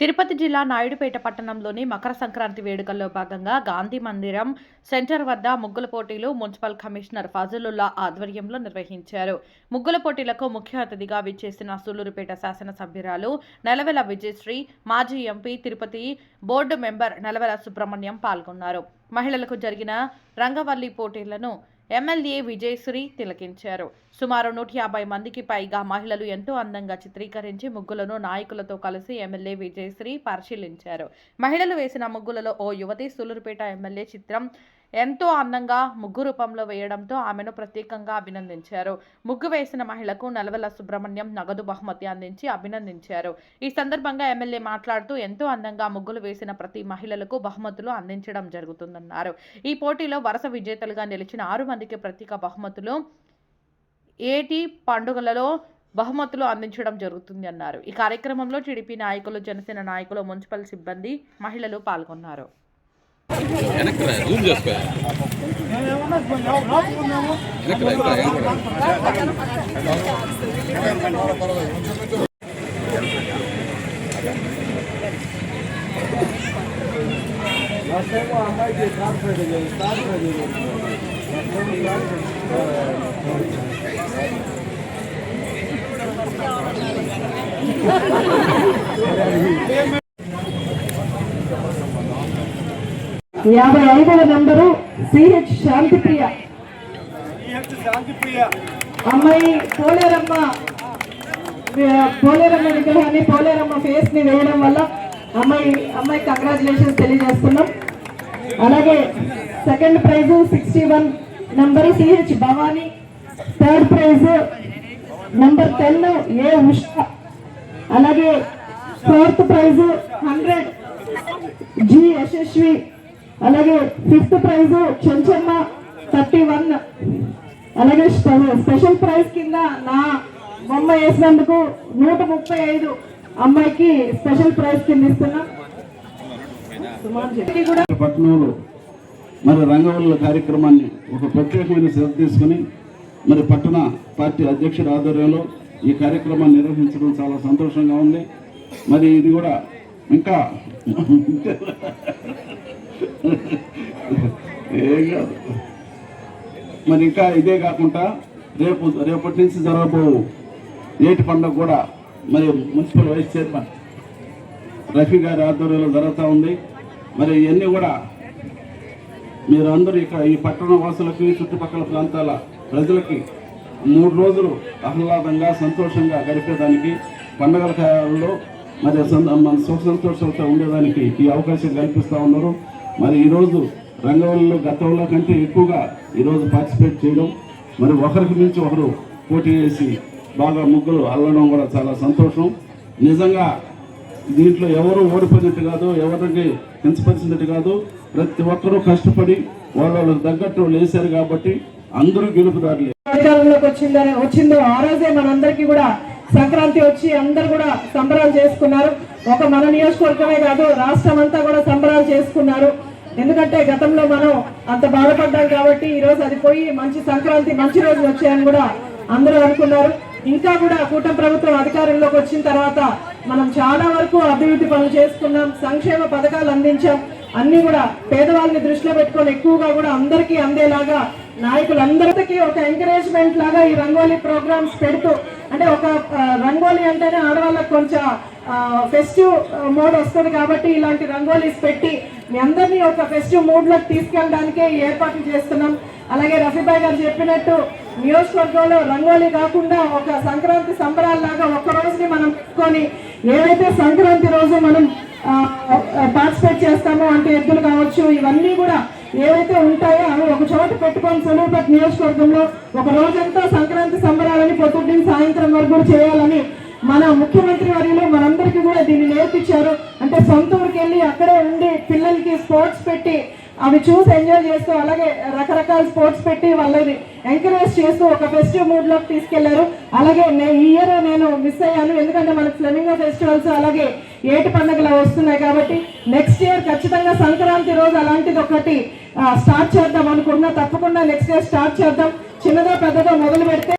తిరుపతి జిల్లా నాయుడుపేట పట్టణంలోని మకర సంక్రాంతి వేడుకల్లో భాగంగా గాంధీ మందిరం సెంటర్ వద్ద ముగ్గుల పోటీలు మున్సిపల్ కమిషనర్ ఫజలుల్లా ఆధ్వర్యంలో నిర్వహించారు. ముగ్గుల పోటీలకు ముఖ్య అతిథిగా విచ్చేసిన సూలూరుపేట శాసనసభ్యురాలు నెలవెల విజయశ్రీ మాజీ MP Tirupati board member Nelavela Subrahmanyam పాల్గొన్నారు. మహిళలకు జరిగిన రంగవల్లి పోటీలను ఎమ్మెల్యే విజయశ్రీ తిలకించారు. సుమారు నూట యాభై మందికి పైగా మహిళలు ఎంతో అందంగా చిత్రీకరించి ముగ్గులను నాయకులతో కలిసి ఎమ్మెల్యే విజయశ్రీ పరిశీలించారు. మహిళలు వేసిన ముగ్గులలో ఓ యువతి సూలూరుపేట ఎమ్మెల్యే చిత్రం ఎంతో అందంగా ముగ్గు రూపంలో వేయడంతో ఆమెను ప్రత్యేకంగా అభినందించారు. ముగ్గు వేసిన మహిళకు నలవల సుబ్రహ్మణ్యం నగదు బహుమతి అందించి అభినందించారు. ఈ సందర్భంగా ఎమ్మెల్యే మాట్లాడుతూ ఎంతో అందంగా ముగ్గులు వేసిన ప్రతి మహిళలకు బహుమతులు అందించడం జరుగుతుందన్నారు. ఈ పోటీలో వరుస విజేతలుగా నిలిచిన ఆరు మందికి ప్రత్యేక బహుమతులు ఏటి పండుగలలో బహుమతులు అందించడం జరుగుతుంది అన్నారు. ఈ కార్యక్రమంలో టీడీపీ నాయకులు జనసేన నాయకులు మున్సిపల్ సిబ్బంది మహిళలు పాల్గొన్నారు. వెనక్కి రా జూమ్ చేసుకో వెనక్కి రా ఇక్కడ ఏం కూడా యాభై ఐదవ నంబరు సిహెచ్ శాంతిప్రియ. అమ్మాయి పోలేరమ్మ పోలేరమ్మ విగ్రహాన్ని పోలేరమ్మ ఫేస్ని వేయడం వల్ల అమ్మాయి అమ్మాయి కంగ్రాచులేషన్స్ తెలియజేస్తున్నాం. అలాగే second prize sixty one number CH Bhavani. Third prize number ten A Usha. అలాగే fourth prize hundred G Yashasvi. అలాగే fifth prize Chenchamma thirty one. అలాగే స్పెషల్ ప్రైజ్ కింద నా బొమ్మ వేసినందుకు నూట ముప్పై ఐదు అమ్మాయికి స్పెషల్ ప్రైజ్ కింద ఇస్తున్నాం. పట్టణంలో మరి రంగవల్ల కార్యక్రమాన్ని ఒక ప్రత్యేకమైన శ్రద్ధ తీసుకుని మరి పట్టణ పార్టీ అధ్యక్షుడి ఆధ్వర్యంలో ఈ కార్యక్రమాన్ని నిర్వహించడం చాలా సంతోషంగా ఉంది. మరి ఇది కూడా ఇంకా ఏం కాదు. మరి ఇంకా ఇదే కాకుండా రేపు రేపటి నుంచి జరగబోవు ఏటి పండుగ కూడా. మరి మున్సిపల్ వైస్ చైర్మన్ రఫీ గారి ఆధ్వర్యంలో జరుగుతూ ఉంది. మరి ఇవన్నీ కూడా మీరు అందరూ ఇక్కడ ఈ పట్టణ వాసులకి చుట్టుపక్కల ప్రాంతాల ప్రజలకి మూడు రోజులు ఆహ్లాదంగా సంతోషంగా గడిపేదానికి పండగల కాలంలో మరి మన సుఖ సంతోషాలతో ఉండేదానికి ఈ అవకాశం కల్పిస్తూ ఉన్నారు. మరి ఈరోజు రంగవల్లిలో గతంలో కంటే ఎక్కువగా ఈరోజు పార్టిసిపేట్ చేయడం మరి ఒకరికి మించి ఒకరు పోటీ చేసి బాగా ముగ్గులు అల్లడం కూడా చాలా సంతోషం. నిజంగా దీంట్లో ఎవరు ఓడిపోయినట్టు కాదు ఎవరికి కించపరిచినట్టు కాదు ప్రతి ఒక్కరూ కష్టపడి వాళ్ళ వాళ్ళకి తగ్గట్టు వేశారు కాబట్టి అందరూ గెలుపుదారులే వచ్చిందని వచ్చిందో ఆ రోజే మనందరికీ కూడా సంక్రాంతి వచ్చి అందరు కూడా సంబరాలు చేసుకున్నారు. ఒక మన నియోజకవర్గమే కాదు రాష్ట్రం అంతా కూడా సంబరాలు చేసుకున్నారు. ఎందుకంటే గతంలో మనం అంత బాధపడ్డాం కాబట్టి ఈ రోజు అది పోయి మంచి సంక్రాంతి మంచి రోజులు వచ్చాయని కూడా అందరూ అనుకున్నారు. ఇంకా కూడా కూటమి ప్రభుత్వం అధికారంలోకి వచ్చిన తర్వాత మనం చాలా వరకు అభివృద్ధి పనులు చేసుకున్నాం సంక్షేమ పథకాలు అందించాం. అన్ని కూడా పేదవాళ్ళని దృష్టిలో పెట్టుకొని ఎక్కువగా కూడా అందరికీ అందేలాగా నాయకులందరికీ ఒక ఎంకరేజ్మెంట్ లాగా ఈ రంగోలీ ప్రోగ్రామ్స్ పెడుతూ అంటే ఒక రంగోలీ అంటేనే ఆడవాళ్ళకి కొంచెం ఫెస్టివ్ మోడ్ వస్తుంది కాబట్టి ఇలాంటి రంగోలీస్ పెట్టి మీ అందరినీ ఒక ఫెస్టివ్ మూడ్లోకి తీసుకెళ్ళడానికే ఏర్పాట్లు చేస్తున్నాం. అలాగే రఫీబాయ్ గారు చెప్పినట్టు నియోజకవర్గంలో రంగోలీ కాకుండా ఒక సంక్రాంతి సంబరాల్లాగా ఒక్క రోజుని మనం కొని ఏవైతే సంక్రాంతి రోజు మనం పార్టిసిపేట్ చేస్తామో అంటే ఎద్దులు కావచ్చు ఇవన్నీ కూడా ఏవైతే ఉంటాయో అవి ఒక చోట పెట్టుకొని సులువుపేట నియోజకవర్గంలో ఒక రోజంతా సంక్రాంతి సంబరాలని పొద్దున్న సాయంత్రం వరకు కూడా చేయాలని మన ముఖ్యమంత్రి వర్యులు మనందరికీ కూడా దీన్ని నేర్పించారు. అంటే సొంత ఊరికి వెళ్ళి అక్కడే ఉండి పిల్లలకి స్పోర్ట్స్ పెట్టి అవి చూసి ఎంజాయ్ చేస్తూ అలాగే రకరకాల స్పోర్ట్స్ పెట్టి వాళ్ళని ఎంకరేజ్ చేస్తూ ఒక ఫెస్టివ్ మూడ్లోకి తీసుకెళ్ళారు. అలాగే ఈ ఇయర్ నేను మిస్ అయ్యాను. ఎందుకంటే మనకి ఫ్లెమింగో ఫెస్టివల్స్ అలాగే ఏటి పండుగలు వస్తున్నాయి కాబట్టి నెక్స్ట్ ఇయర్ ఖచ్చితంగా సంక్రాంతి రోజు అలాంటిది ఒకటి స్టార్ట్ చేద్దాం అనుకున్నా తప్పకుండా నెక్స్ట్ ఇయర్ స్టార్ట్ చేద్దాం. చిన్నదో పెద్దదో మొదలు పెడితే